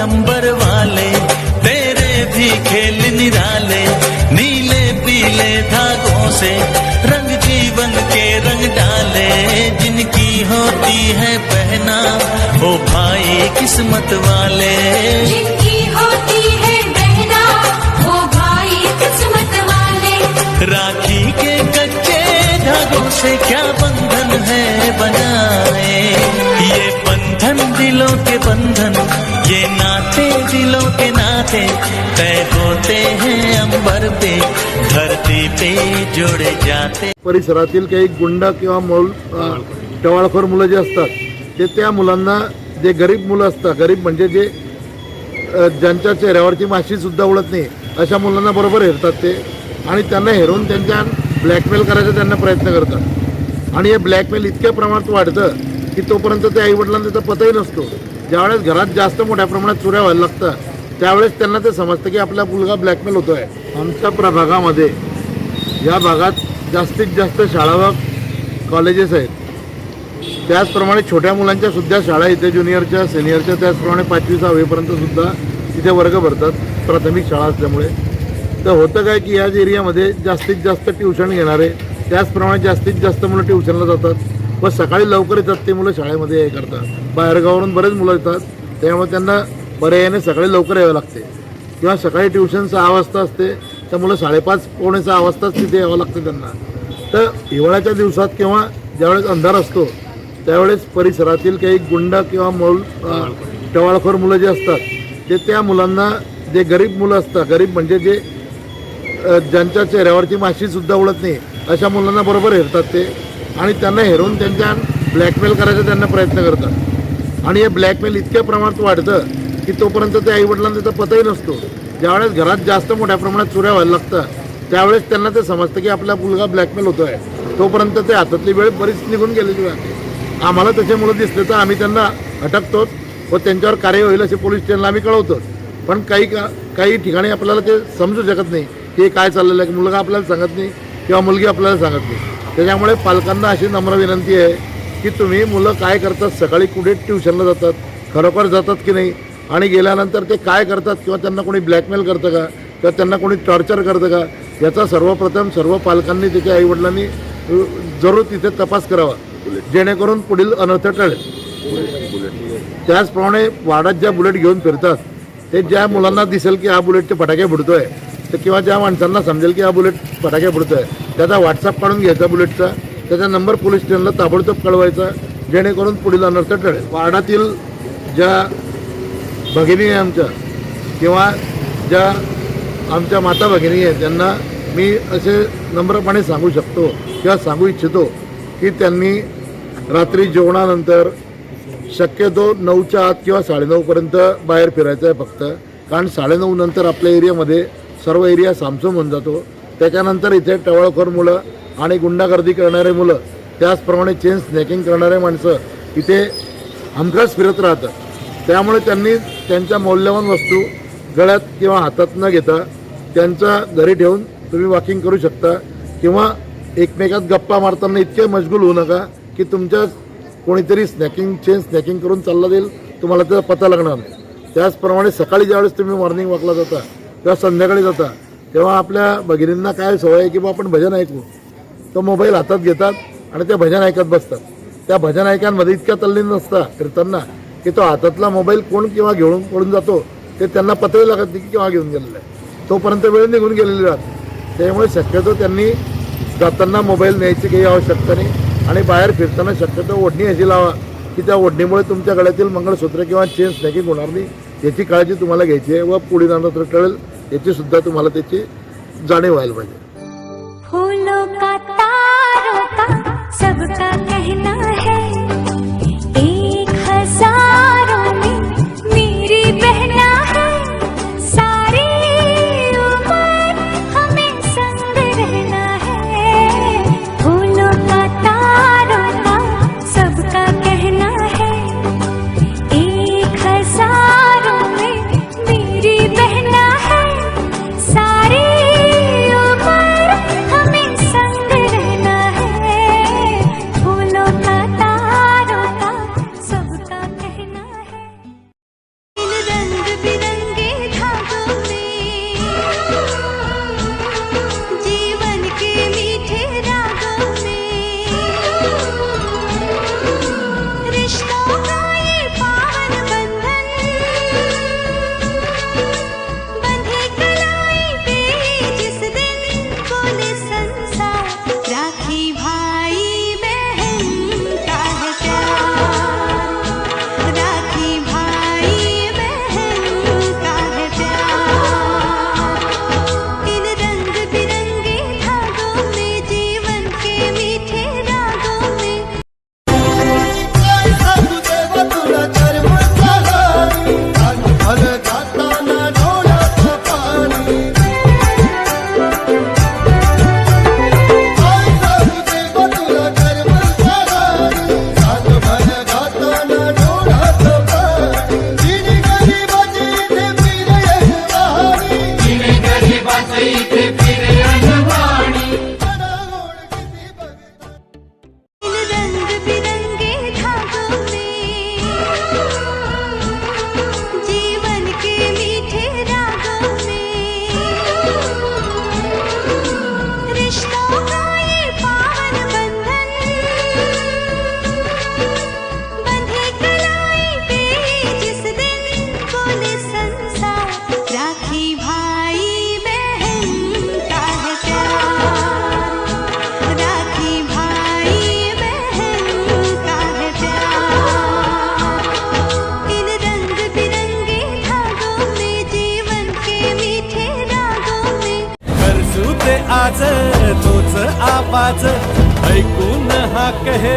अंबर वाले तेरे भी खेल निराले नीले पीले धागों से रंग जीवन के रंग डाले। जिनकी होती है पहना ओ भाई किस्मत वाले। जिनकी होती है बहना वो भाई किस्मत वाले। राखी के कच्चे धागों से क्या बंधन है बनाए? ये बंधन दिलों के बंधन ये नाते दिलों के नाते तय होते हैं अंबर पे धरती पे जोड़े जाते। परिसरातील काही गुंडा किंवा मौल टवाळखोर मुलं जे असतात ते त्या मुलांना जे गरीब मुलं असतात गरीब म्हणजे जे ज्यांच्या चेहऱ्यावरची माशी सुद्धा उडत नाही अशा मुलांना बरोबर हेरतात ते आणि त्यांना हेरून त्यांच्या ब्लॅकमेल करायचा त्यांना प्रयत्न करतात. आणि हे ब्लॅकमेल इतक्या प्रमाणात वाढतं की तोपर्यंत ते आईवडिलांना त्याचा पताही नसतो. ज्यावेळेस घरात जास्त मोठ्या प्रमाणात चोऱ्या व्हायला लागतात त्यावेळेस त्यांना ते समजतं की आपला मुलगा ब्लॅकमेल होतो आहे आमच्या प्रभागामध्ये या भागात जास्तीत जास्त शाळा व कॉलेजेस आहेत. त्याचप्रमाणे छोट्या मुलांच्या सुद्धा शाळा इथे ज्युनियरच्या सिनियरच्या त्याचप्रमाणे पाचवी सहावीपर्यंत सुद्धा तिथे वर्ग भरतात प्राथमिक शाळा असल्यामुळे. तर होतं काय की याच एरियामध्ये जास्तीत जास्त ट्युशन घेणारे त्याचप्रमाणे जास्तीत जास्त मुलं ट्युशनला जातात. व सकाळी लवकर येतात ते मुलं शाळेमध्ये हे करतात. बाहेरगावावरून बरेच मुलं येतात. त्यामुळे त्यांना पर्यायाने सकाळी लवकर यावं लागते. किंवा सकाळी ट्युशन सहा वाजता असते तर मुलं साडेपाच पावणे सहा वाजताच तिथे यावं लागतं त्यांना. तर हिवाळ्याच्या दिवसात किंवा ज्यावेळेस अंधार असतो त्यावेळेस परिसरातील काही गुंड किंवा मौल टवाळखोर मुलं जे असतात ते त्या मुलांना जे गरीब मुलं असतात गरीब म्हणजे जे ज्यांच्या चेहऱ्यावरची माशीसुद्धा उडत नाही अशा मुलांना बरोबर हेरतात ते. आणि त्यांना हेरून त्यांच्या ब्लॅकमेल करायचा त्यांना प्रयत्न करतात. आणि हे ब्लॅकमेल इतक्या प्रमाणात वाढतं की तोपर्यंत ते आईवडिलांना त्याचा पतही नसतो. ज्यावेळेस घरात जास्त मोठ्या प्रमाणात चोऱ्या व्हायला लागतात त्यावेळेस त्यांना ते समजतं की आपला मुलगा ब्लॅकमेल होतो आहे तोपर्यंत ते हातातली वेळ बरीच निघून गेलेली राहते. आम्हाला तसे मुलं तर आम्ही त्यांना अटकतो व त्यांच्यावर कार्य होईल असे पोलीस स्टेशनला आम्ही कळवतो पण काही का काही ठिकाणी आपल्याला ते समजू शकत नाही की हे काय चाललेलं आहे मुलगा आपल्याला सांगत नाही किंवा मुलगी आपल्याला सांगत नाही. त्याच्यामुळे पालकांना अशी नम्र विनंती आहे की तुम्ही मुलं काय करतात सकाळी कुठे ट्युशनला जातात खरोखर जातात की नाही? आणि गेल्यानंतर ते काय करतात किंवा त्यांना कोणी ब्लॅकमेल करतं का? किंवा त्यांना कोणी टॉर्चर करतं का? याचा सर्वप्रथम सर्व पालकांनी त्याच्या आईवडिलांनी जरूर तिथे तपास करावा. जेणेकरून पुढील अनर्थ टळेल. त्याचप्रमाणे वाड्यात ज्या बुलेट घेऊन फिरतात ते ज्या मुलांना दिसेल की हा बुलेटचे फटाके फुटतोय तर किंवा ज्या माणसांना समजेल की हा बुलेट फटाके आहे त्याचा व्हॉट्सअप काढून घ्यायचा बुलेटचा त्याचा नंबर पोलीस स्टेशनला ताबडतोब कळवायचा जेणेकरून पुढील अनर्थ टळेल. वाडातील ज्या भगिनी आहे आमच्या किंवा ज्या आमच्या माता भगिनी आहेत त्यांना मी असे नम्रपणे सांगू शकतो किंवा सांगू इच्छितो की त्यांनी रात्री जेवणानंतर शक्यतो नऊच्या आत किंवा साडेनऊपर्यंत बाहेर फिरायचं आहे फक्त. कारण साडेनऊ नंतर आपल्या एरियामध्ये सर्व एरिया सामसूम होऊन जातो. त्याच्यानंतर इथे टवळखोर मुलं आणि गुंडागर्दी करणारे मुलं त्याचप्रमाणे चेन स्नॅकिंग करणारे माणसं इथे हमखास फिरत राहतात. त्यामुळे त्यांनी त्यांच्या मौल्यवान वस्तू गळ्यात किंवा हातात न घेता त्यांच्या घरी ठेवून तुम्ही वॉकिंग करू शकता किंवा एकमेकात गप्पा मारताना इतके मशगूल होऊ नका की तुमच्या कोणीतरी स्नॅकिंग चेन स्नॅकिंग करून चालला जाईल तुम्हाला त्याचा पता लागणार नाही. त्याचप्रमाणे सकाळी ज्यावेळेस तुम्ही मॉर्निंग वॉकला जाता किंवा संध्याकाळी जाता तेव्हा आपल्या भगिनींना काय सवय आहे की बा आपण भजन ऐकू. तो मोबाईल हातात घेतात आणि ते भजन ऐकत बसतात. त्या भजन ऐकांमध्ये इतक्या तल्लीन नसता फिरताना की तो हातातला मोबाईल कोण किंवा घेऊन पडून जातो ते त्यांना पतही लागत नाही की किंवा घेऊन गेलेला आहे. तोपर्यंत वेळ निघून गेलेली राहते. त्यामुळे शक्यतो त्यांनी जाताना मोबाईल न्यायची काही आवश्यकता नाही आणि बाहेर फिरताना शक्यतो ओढणी अशी लावा की त्या ओढणीमुळे तुमच्या गळ्यातील मंगळसूत्र किंवा चेन स्नॅकिंग होणार नाही. याची काळजी तुम्हाला घ्यायची आहे व पुढे जाणार कळेल याची सुद्धा तुम्हाला त्याची जाणीव व्हायला पाहिजे. आवाज ऐकून हा कहे